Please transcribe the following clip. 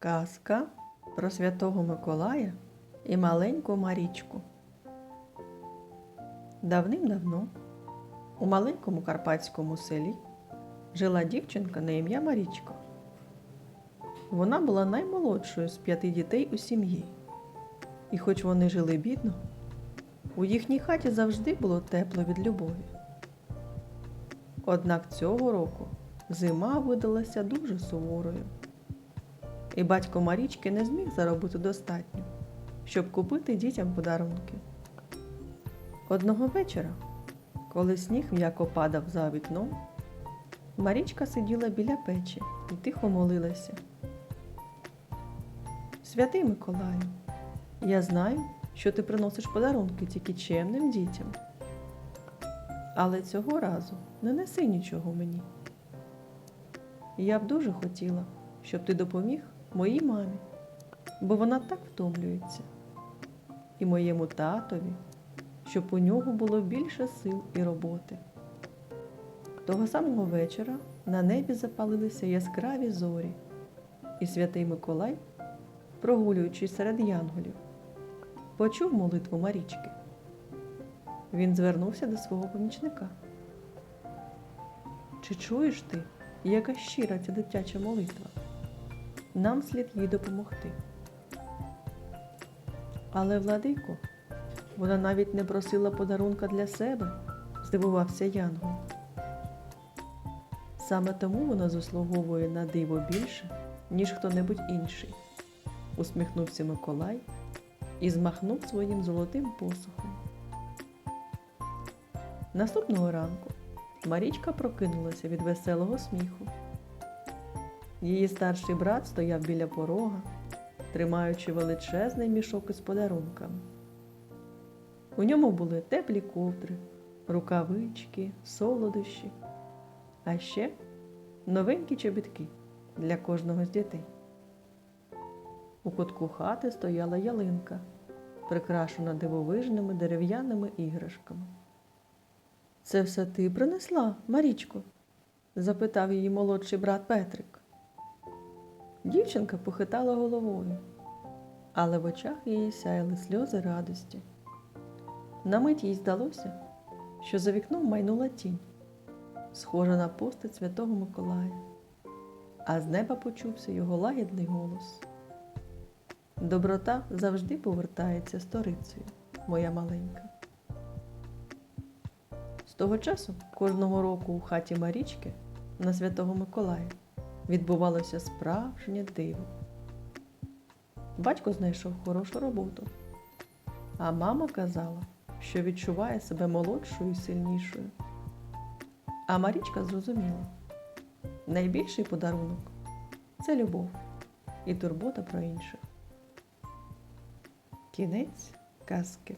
Казка про святого Миколая і маленьку Марічку. Давним-давно у маленькому карпатському селі жила дівчинка на ім'я Марічка. Вона була наймолодшою з п'яти дітей у сім'ї. І хоч вони жили бідно, у їхній хаті завжди було тепло від любові. Однак цього року зима видалася дуже суворою. І батько Марічки не зміг заробити достатньо, щоб купити дітям подарунки. Одного вечора, коли сніг м'яко падав за вікном, Марічка сиділа біля печі і тихо молилася. Святий Миколаю, я знаю, що ти приносиш подарунки тільки чемним дітям. Але цього разу не неси нічого мені. Я б дуже хотіла, щоб ти допоміг моїй мамі, бо вона так втомлюється, і моєму татові, щоб у нього було більше сил і роботи. Того самого вечора на небі запалилися яскраві зорі, і святий Миколай, прогулюючись серед янголів, почув молитву Марічки. Він звернувся до свого помічника. Чи чуєш ти, яка щира ця дитяча молитва? Нам слід їй допомогти. Але, владико, вона навіть не просила подарунка для себе, здивувався Янгол. Саме тому вона заслуговує на диво більше, ніж хто-небудь інший, усміхнувся Миколай і змахнув своїм золотим посохом. Наступного ранку Марічка прокинулася від веселого сміху. Її старший брат стояв біля порога, тримаючи величезний мішок із подарунками. У ньому були теплі ковдри, рукавички, солодощі, а ще новенькі чобітки для кожного з дітей. У кутку хати стояла ялинка, прикрашена дивовижними дерев'яними іграшками. Це все ти принесла, Марічко? запитав її молодший брат Петрик. Дівчинка похитала головою, але в очах її сяяли сльози радості. На мить їй здалося, що за вікном майнула тінь, схожа на постать святого Миколая, а з неба почувся його лагідний голос. Доброта завжди повертається сторицею, моя маленька. З того часу кожного року у хаті Марічки на Святого Миколая відбувалося справжнє диво. Батько знайшов хорошу роботу, а мама казала, що відчуває себе молодшою і сильнішою. А Марічка зрозуміла, найбільший подарунок це любов і турбота про інших. Кінець казки.